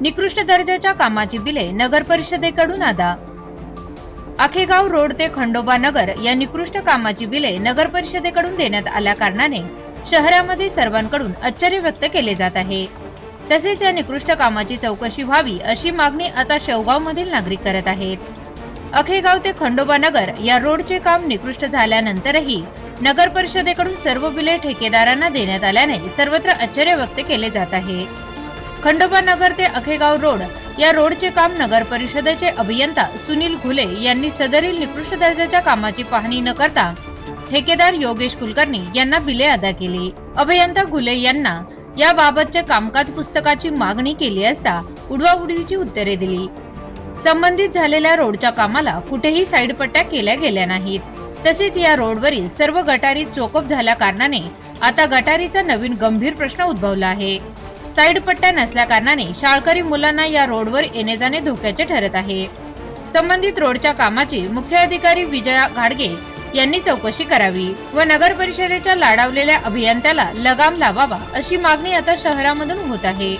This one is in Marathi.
निकृष्ट दर्जाच्या कामाची बिले नगर परिषदेकडून अदा आखेगाव रोड ते खंडोबा नगर या निकृष्ट कामाची बिले नगर परिषदेकडून देण्यात आल्या कारणाने शहरामध्ये सर्वांकडून आश्चर्य व्यक्त केले जात आहे. तसेच या निकृष्ट कामाची चौकशी व्हावी अशी मागणी आता शेवगाव मधील नागरिक करत आहेत. अखेगाव ते खंडोबा नगर या रोडचे काम निकृष्ट झाल्यानंतरही नगर परिषदेकडून सर्व बिले ठेकेदारांना देण्यात आल्याने सर्वत्र आश्चर्य व्यक्त केले जात आहे. खंडोबा नगर ते अखेगाव रोड या रोडचे काम नगर परिषदेचे अभियंता सुनील घुले यांनी सदरील निकृष्ट दर्जाच्या कामाची पाहणी न करता ठेकेदार योगेश कुलकर्णी यांना बिले अदा केली. अभियंता घुले यांना याबाबतच्या कामकाज पुस्तकाची मागणी केली असता उडवाउडवीची उत्तरे दिली. संबंधित झालेल्या रोडच्या कामाला कुठेही साईड पट्ट्या केल्या गेल्या नाहीत. तसेच या रोडवरील सर्व गटारी चोकप झाल्या कारणाने आता गटारीचा नवीन गंभीर प्रश्न उद्भवला आहे. साईड पट्ट्या नसल्या कारणाने शाळकरी मुलांना या रोडवर येणे जाणे धोक्याचे ठरत आहे. संबंधित रोडच्या कामाची मुख्य अधिकारी विजया घाडगे यांनी चौकशी करावी व नगर परिषदेच्या लाडावलेल्या अभियंत्याला लगाम लावावा अशी मागणी आता शहरामधून होत आहे.